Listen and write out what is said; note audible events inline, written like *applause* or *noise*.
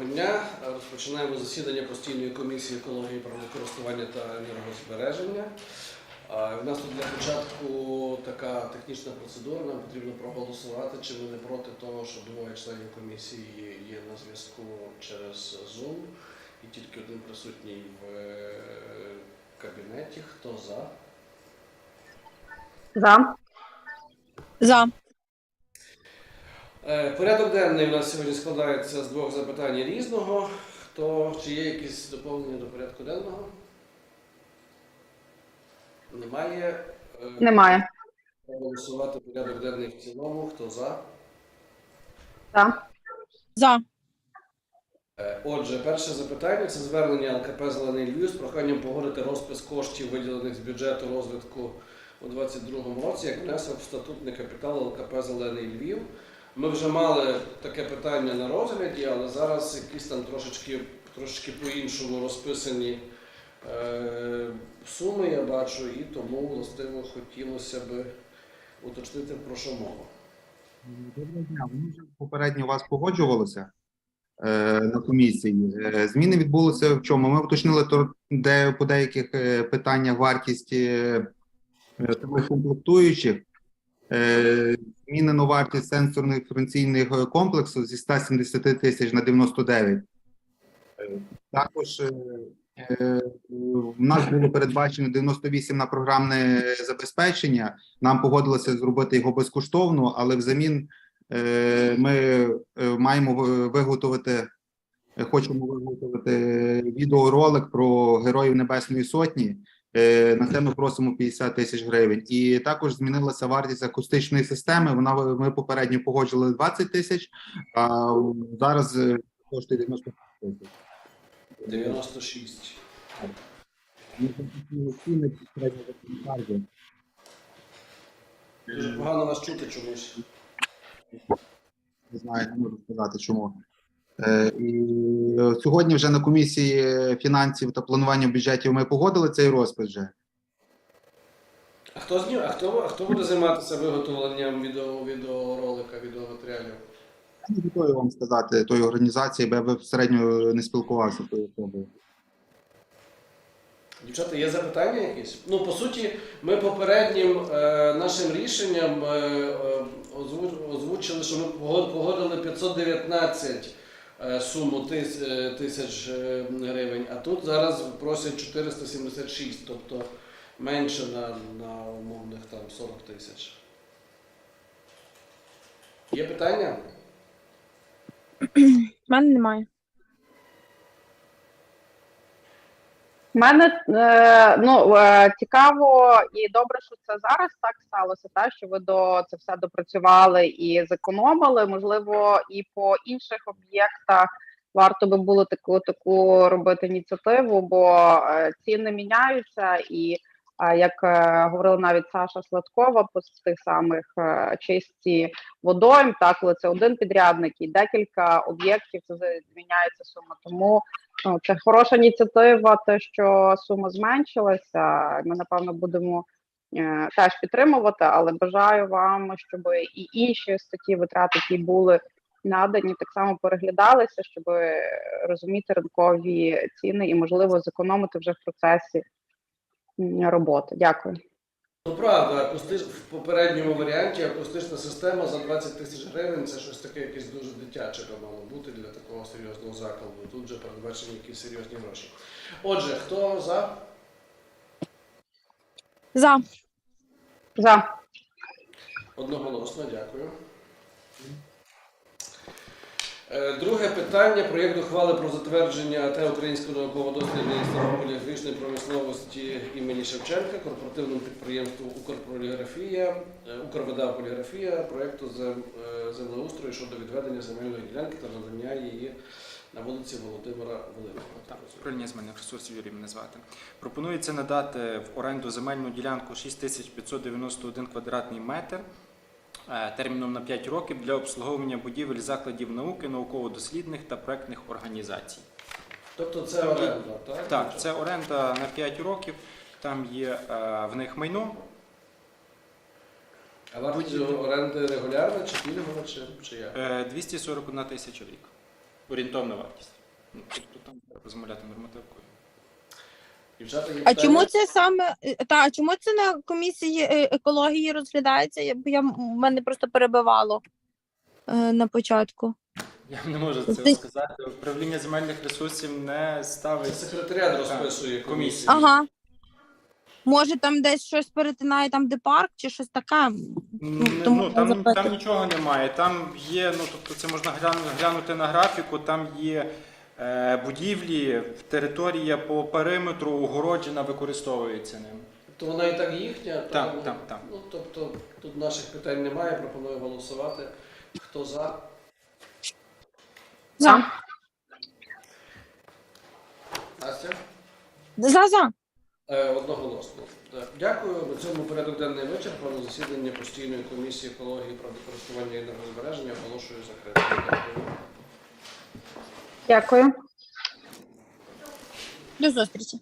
Доброго дня. Розпочинаємо засідання постійної комісії екології, правокористування та енергозбереження. У нас тут для початку така технічна процедура. Нам потрібно проголосувати, чи ми не проти того, що двоє членів комісії є на зв'язку через Zoom і тільки один присутній в е, кабінеті. Хто за? За. За. Е, Порядок денний у нас сьогодні складається з двох запитань різного. Хто чи є якісь доповнення до порядку денного? Немає. Е, Немає. Голосувати порядок денний в цілому. Хто за? За. За. Е, Отже, перше запитання це звернення ЛКП Зелений Львів з проханням погодити розпис коштів, виділених з бюджету розвитку у 2022 році, як внесок в статутний капітал ЛКП Зелений Львів. Ми вже мали таке питання на розгляді, але зараз якісь там трошечки, трошечки по-іншому розписані е, суми, я бачу, і тому властиво хотілося б уточнити про що мова. Доброго дня. Ми вже попередньо вас погоджувалося е, на комісії. Е, зміни відбулися в чому? Ми уточнили то, де по деяких е, питаннях вартість е, е, комплектуючих. Е, змінено вартість сенсорних інформаційних комплексу зі 170 тисяч на 99. Е, також е, е, в нас було передбачено 98 на програмне забезпечення. Нам погодилося зробити його безкоштовно, але взамін е, ми е, маємо виготовити, е, хочемо виготовити відеоролик про Героїв Небесної Сотні. Е, На це ми просимо 50 тисяч гривень. І також змінилася вартість акустичної системи. Вона ми попередньо погоджували 20 тисяч, а зараз е, коштує 90 тисяч. 96. Ми запустили ціни середньо в Україні. Дуже погано вас чути чомусь. Не знаю, не можу сказати чому. Е, і е, сьогодні вже на комісії фінансів та планування бюджетів ми погодили цей розпис вже. А хто? А хто, а хто буде займатися виготовленням відео, відеоролика, відеоматеріалів? Я не готовий вам сказати тої організації, бо я безпосередньо не спілкувався з тою особою. Дівчата, є запитання якісь? Ну, по суті, ми попереднім е, нашим рішенням е, е, озву- озвучили, що ми пого- погодили 519 е, суму е, тисяч е, гривень, а тут зараз просять 476, тобто менше на, на умовних там 40 тисяч. Є питання? *clears throat* У мене немає. У мене е, ну, е, цікаво і добре, що це зараз так сталося, та, що ви до це все допрацювали і зекономили. Можливо, і по інших об'єктах варто би було таку таку робити ініціативу, бо е, ціни міняються, і як говорила навіть Саша Сладкова, по тих самих чисті водойм, так, коли це один підрядник і декілька об'єктів, це зміняється сума. Тому Ну, це хороша ініціатива, те, що сума зменшилася. Ми напевно будемо е, теж підтримувати, але бажаю вам, щоб і інші статті витрат, які були надані, так само переглядалися, щоб розуміти ринкові ціни і можливо зекономити вже в процесі роботи. Дякую. Ну правда, акустич... в попередньому варіанті акустична система за 20 тисяч гривень це щось таке якесь дуже дитяче би мало бути для такого серйозного закладу. Тут вже передбачені якісь серйозні гроші. Отже, хто за? За. За Одноголосно, дякую. Е, Друге питання проєкт ухвали про затвердження АТ Українського науково-дослідного інституту промисловості імені Шевченка, корпоративному підприємству Укрполіграфія, е, Укрвода Поліграфія, проєкту е, землеустрою щодо відведення земельної ділянки та надання її на вулиці Володимира Великого. Управління земельних ресурсів Юрій мене звати. Пропонується надати в оренду земельну ділянку 6591 квадратний метр терміном на 5 років для обслуговування будівель закладів науки, науково-дослідних та проектних організацій. Тобто це оренда, так? Так, це оренда на 5 років. Там є е, в них майно. А вартість оренди регулярна чи пільгова, чи, чи як? е, 241 тисяча в рік. орієнтовна вартість. Ну, тобто там розмовляти нормативкою. Дівчата, є А питання? чому це саме е, та а чому це на комісії е, екології розглядається? Я- Бо я мене просто перебивало е, на початку. Я не можу це Ти- сказати. Управління земельних ресурсів не ставить. секретаріат розписує комісію. Ага. Може, там десь щось перетинає, там де парк, чи щось таке. М, тому Ну, там, запитую. там нічого немає. Там є, ну тобто це можна глянути, глянути на графіку, там є будівлі, територія по периметру огороджена, використовується ним. То вона і так їхня. Так, вона- так, так. Ну, тобто тут наших питань немає, пропоную голосувати. Хто за? За. Настя? За за. Е, Одноголосно. Так. Дякую. На цьому порядок денний вичерпано. Засідання постійної комісії екології, природокористування і енергозбереження оголошую закритим. Дякую. Дякую. До зустрічі.